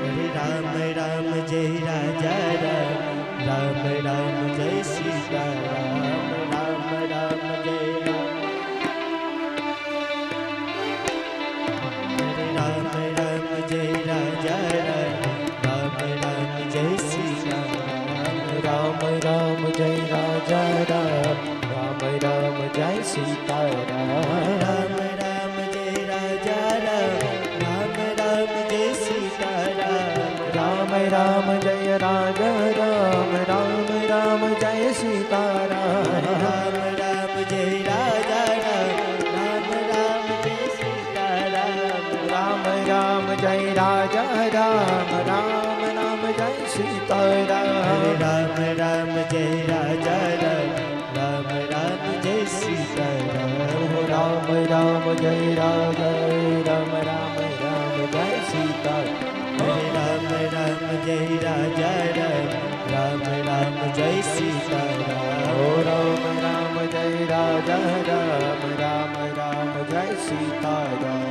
હરે રામ રામ જય રાજા રામ રામ રામ જય સીતા રામ રામ જય રામ હરે રામ રામ જય રાજા રામ રામ રામ જય સીતા રામ રામ જય રાજા રામ રામ રામ જય સીતા રામ રામ જય રાજા રામ રામ રામ જય સીતારામ રામ રામ જય રાજા રામ રામ જય સીતારામ રામ રામ જય રાજા રામ રામ રામ જય સીતારામ રામ રામ જય રાજા રામ રામ રામ જય સીતારામ રામ રામ જય રાજા રામ રામ રામ જય સીતારામ રામ રામ જય રાજા રામ રામ રામ, જય સીતારામ. રામ રામ, જય રાજા રામ રામ રામ, જય સીતારામ.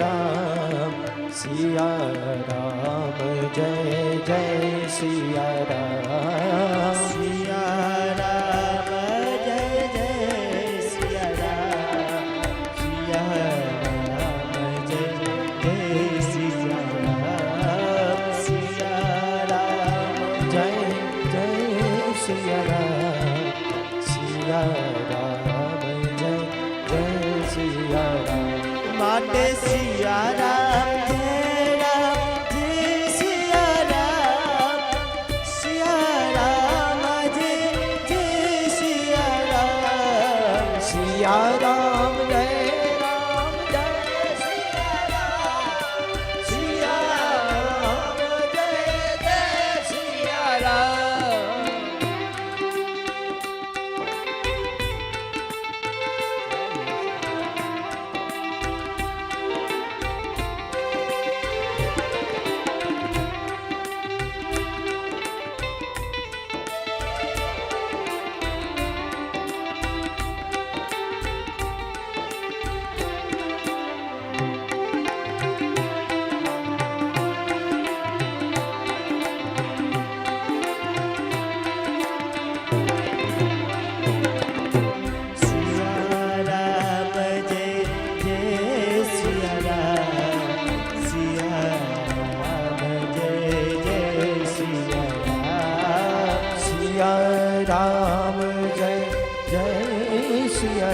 राम सिया राम जय जय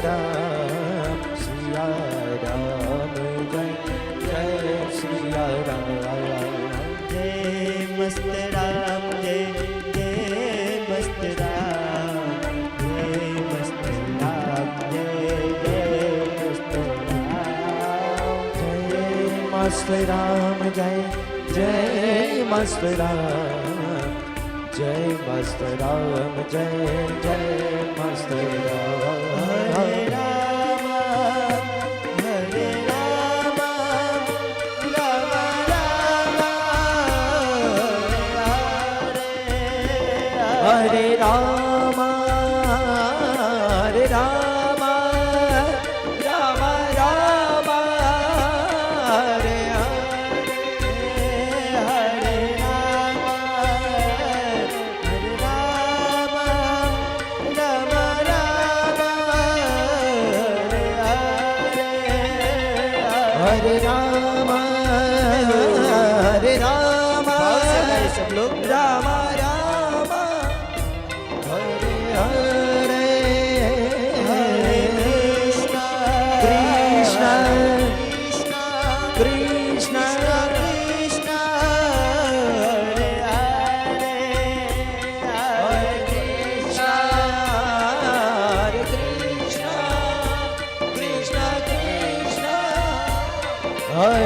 રામ સિયા રામ જય જય સિયા રામ જય મસ્ત રામ જય જય મસ્ત રામ જય મસ્ત રામ જય જય મસ્ત રામ જય મસ્ત રામ જય જય મસ્ત Ram Jai Master Ram, Jai Jai Master Ram, Ram, Ram.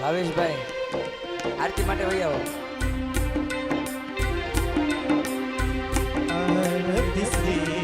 ભાવેશભાઈ આરતી માટે વહી આવો. આરતી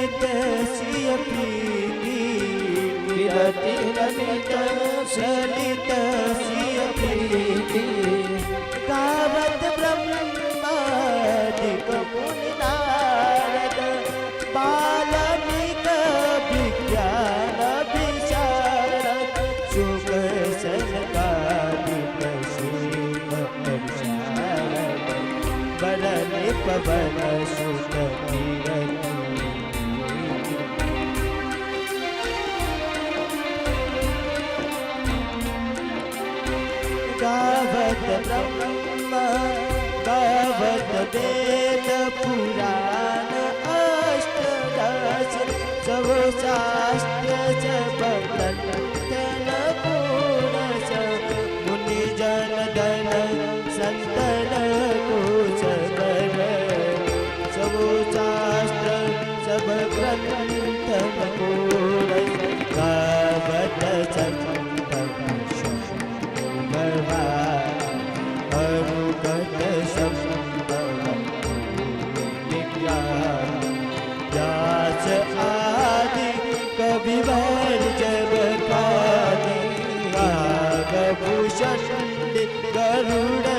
सी पीती ભેદ પુરાણ અષ્ટદશ સૌ શાસ્ત્ર છે ભગત તેન પૂર્ણ છે મુનિ જન ધન સંતન કોચ કર સૌ શાસ્ત્ર સબ ગ્રંથ પૂર્ણ કાવત સંત षण्डे गरुड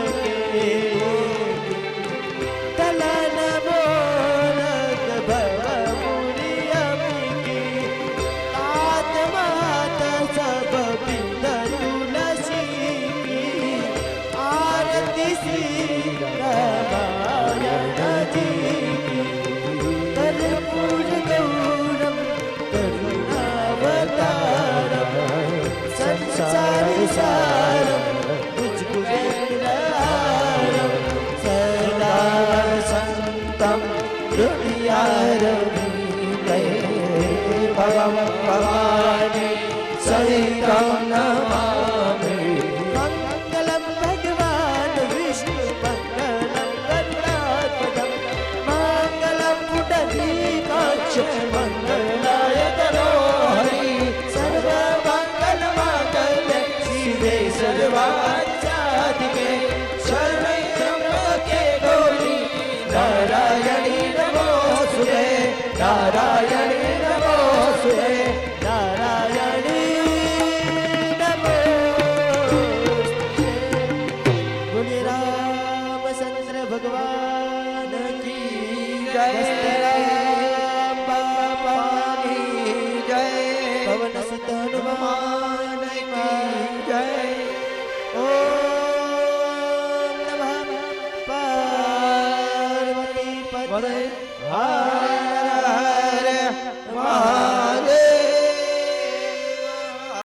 સહિત